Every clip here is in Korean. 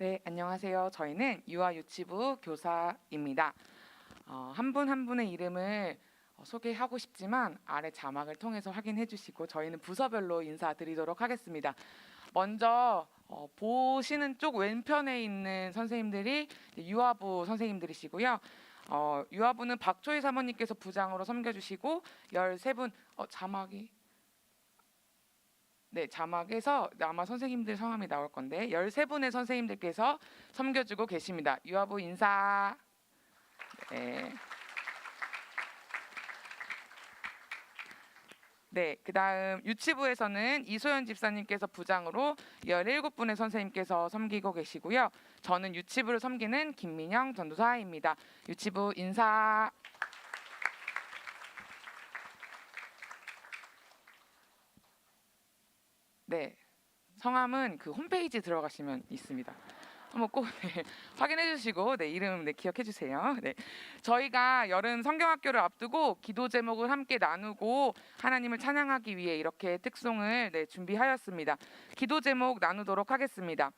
네, 안녕하세요. 저희는 유아 유치부 교사입니다. 어, 한분 한 분의 이름을 어, 소개하고 싶지만 아래 자막을 통해서 확인해 주시고 저희는 부서별로 인사드리도록 하겠습니다. 먼저 어, 보시는 쪽 왼편에 있는 선생님들이 유아부 선생님들이시고요. 어, 유아부는 박초희 사모님께서 부장으로 섬겨주시고 13분 어, 자막이 네, 자막에서 아마 선생님들 성함이 나올 건데 13분의 선생님들께서 섬겨주고 계십니다. 유아부 인사. 네. 네, 그다음 유치부에서는 이소연 집사님께서 부장으로 17분의 선생님께서 섬기고 계시고요. 저는 유치부를 섬기는 김민영 전도사입니다. 유치부 인사. 네. 성함은 그 홈페이지 들어가시면 있습니다. 한번 꼭 네, 확인해 주시고 네, 이름 네, 기억해 주세요. 네. 저희가 여름 성경학교를 앞두고 기도 제목을 함께 나누고 하나님을 찬양하기 위해 이렇게 특송을 네, 준비하였습니다. 기도 제목 나누도록 하겠습니다.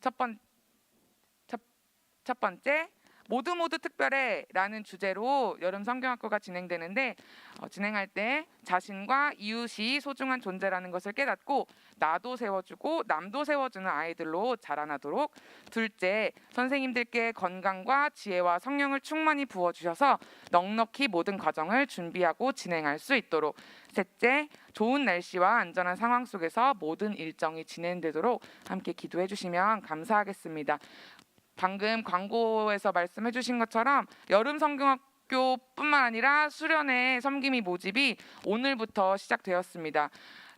첫 번, 첫, 첫 번째 모두 모두 특별해라는 주제로 여름 성경학교가 진행되는데 어, 진행할 때 자신과 이웃이 소중한 존재라는 것을 깨닫고 나도 세워주고 남도 세워주는 아이들로 자라나도록 둘째 선생님들께 건강과 지혜와 성령을 충만히 부어 주셔서 넉넉히 모든 과정을 준비하고 진행할 수 있도록 셋째 좋은 날씨와 안전한 상황 속에서 모든 일정이 진행되도록 함께 기도해 주시면 감사하겠습니다. 방금 광고에서 말씀해 주신 것처럼 여름 성경학교뿐만 아니라 수련회 섬김이 모집이 오늘부터 시작되었습니다.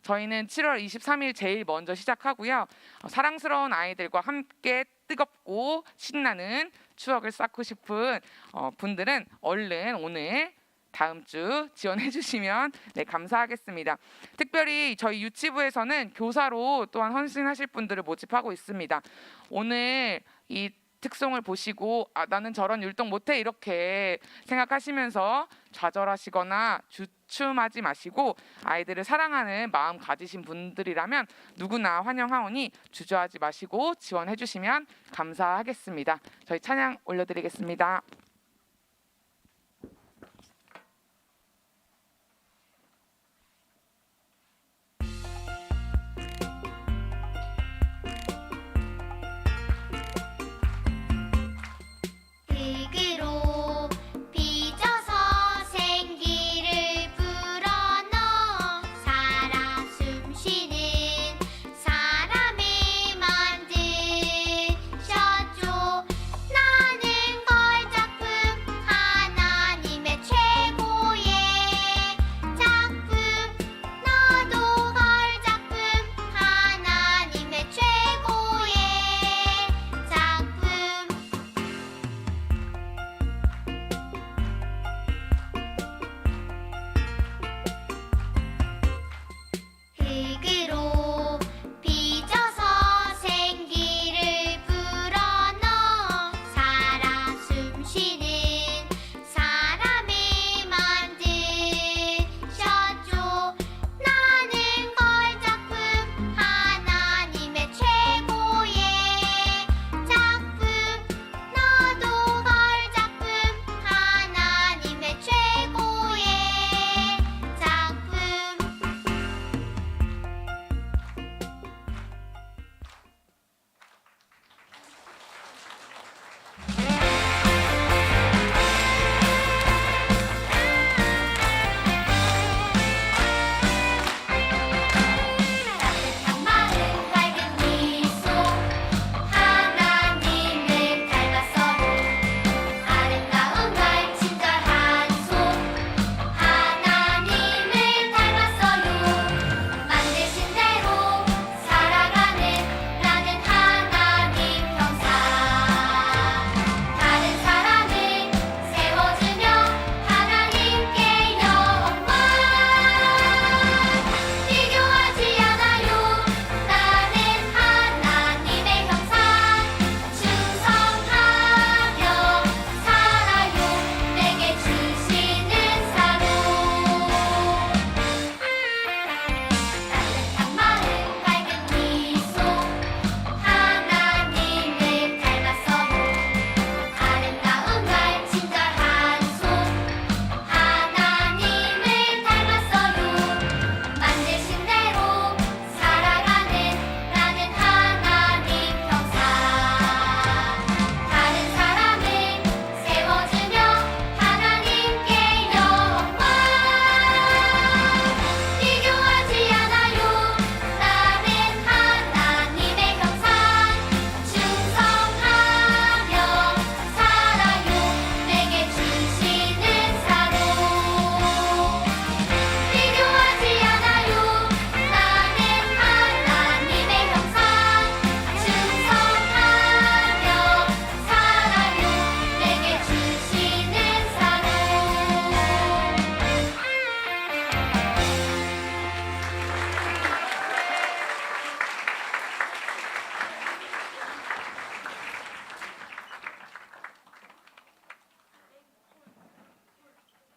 저희는 7월 23일 제일 먼저 시작하고요. 어, 사랑스러운 아이들과 함께 뜨겁고 신나는 추억을 쌓고 싶은 어, 분들은 얼른 오늘 다음 주 지원해 주시면 네, 감사하겠습니다. 특별히 저희 유치부에서는 교사로 또한 헌신하실 분들을 모집하고 있습니다. 오늘 이 특송을 보시고 아 나는 저런 율동 못해 이렇게 생각하시면서 좌절하시거나 주춤하지 마시고 아이들을 사랑하는 마음 가지신 분들이라면 누구나 환영하오니 주저하지 마시고 지원해 주시면 감사하겠습니다. 저희 찬양 올려드리겠습니다.